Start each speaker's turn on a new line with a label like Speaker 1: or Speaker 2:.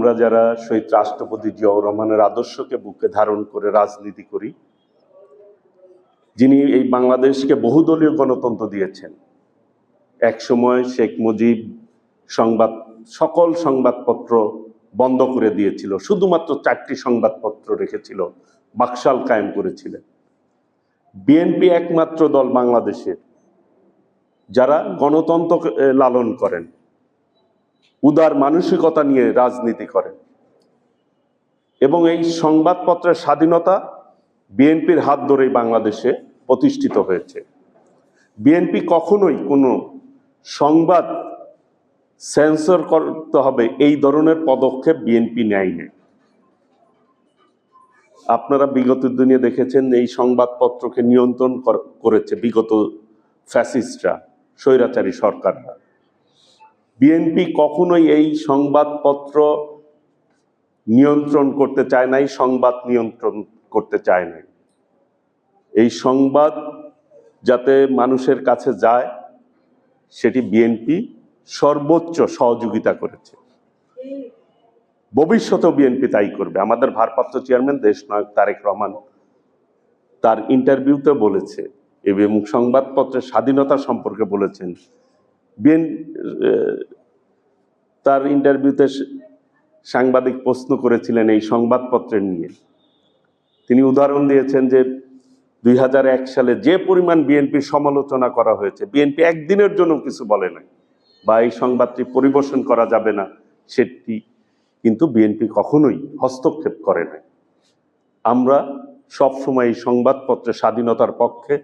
Speaker 1: আমরা যারা শহীদ রাষ্ট্রপতি জিয়াউর রহমানের আদর্শকে বুকে ধারণ করে রাজনীতি করি, যিনি এই বাংলাদেশকে বহুদলীয় গণতন্ত্র দিয়েছেন একসময় শেখ মুজিব সংবাদ, সকল সংবাদপত্র বন্ধ করে দিয়েছিল, শুধুমাত্র চারটি সংবাদপত্র রেখেছিল, বাকশাল কায়েম করেছিলেন। বিএনপি একমাত্র দল বাংলাদেশের, যারা গণতন্ত্র লালন করেন। উদার মানসিকতা নিয়ে রাজনীতি করেন। এবং এই সংবাদপত্রের স্বাধীনতা বিএনপির হাত ধরেই বাংলাদেশে প্রতিষ্ঠিত হয়েছে। বিএনপি কখনোই কোনো সংবাদ সেন্সর করতে হবে, এই ধরনের পদক্ষেপ বিএনপি নেয়নি। আপনারা বিগত দিনে দেখেছেন এই সংবাদপত্রকে নিয়ন্ত্রণ কর- করেছে বিগত ফ্যাসিস্টরা, স্বৈরাচারী সরকাররা। বিএনপি কখনোই এই সংবাদপত্র নিয়ন্ত্রণ করতে চায় নাই, সংবাদ নিয়ন্ত্রণ করতে চায় নাই। এই সংবাদ যাতে মানুষের কাছে যায়, সেটি বিএনপি সর্বোচ্চ সহযোগিতা করেছে। ভবিষ্যতেও বিএনপি তাই করবে। আমাদের ভারপ্রাপ্ত চেয়ারম্যান দেশনায়ক তারেক রহমান তার ইন্টারভিউতে বলেছে এবং সংবাদপত্রের স্বাধীনতা সম্পর্কে বলেছেন বিএন তার ইন্টারভিউতে সাংবাদিক প্রশ্ন করেছিলেন এই সংবাদপত্রের নিয়ে। তিনি উদাহরণ দিয়েছেন যে দুই হাজার এক সালে যে পরিমাণ বিএনপির সমালোচনা করা হয়েছে, বিএনপি একদিনের জন্য কিছু বলে নাই, বা এই সংবাদটি পরিবেশন করা যাবে না, সেটি কিন্তু বিএনপি কখনোই হস্তক্ষেপ করে নাই। আমরা সবসময় এই সংবাদপত্রের স্বাধীনতার পক্ষে